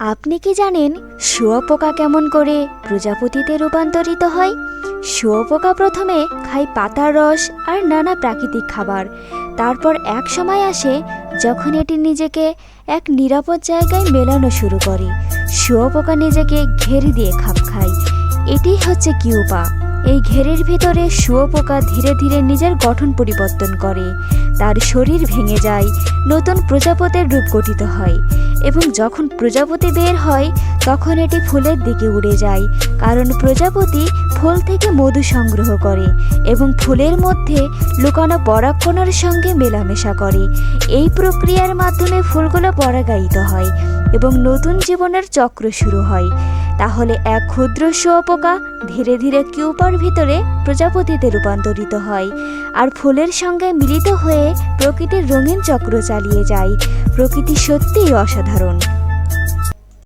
আপনি কি জানেন শুয়োপোকা কেমন করে প্রজাপতিতে রূপান্তরিত হয়? শুয়োপোকা প্রথমে খায় পাতার রস আর নানা প্রাকৃতিক খাবার। তারপর এক সময় আসে যখন এটি নিজেকে এক নিরাপদ জায়গায় মেলানো শুরু করে। শুয়োপোকা নিজেকে ঘেরি দিয়ে খাপ খায়। এটি হচ্ছে কিউপা। এই ঘেরের ভিতরে শুয়োপোকা ধীরে ধীরে নিজের গঠন পরিবর্তন করে। তার শরীর ভেঙে যায়, নতুন প্রজাপতির রূপ গঠিত হয় এবং যখন প্রজাপতি বের হয়, তখন এটি ফুলের দিকে উড়ে যায়, কারণ প্রজাপতি ফুল থেকে মধু সংগ্রহ করে এবং ফুলের মধ্যে লুকানো পরাগকণার সঙ্গে মেলামেশা করে। এই প্রক্রিয়ার মাধ্যমে ফুলগুলো পরাগায়িত হয় এবং নতুন জীবনের চক্র শুরু হয়। তাহলে এক ক্ষুদ্র শুয়োপোকা ধীরে ধীরে কিউপার ভিতরে প্রজাপতিতে রূপান্তরিত হয় আর ফুলের সঙ্গে মিলিত হয়ে প্রকৃতির রঙিন চক্র চালিয়ে যায়। প্রকৃতি সত্যিই অসাধারণ।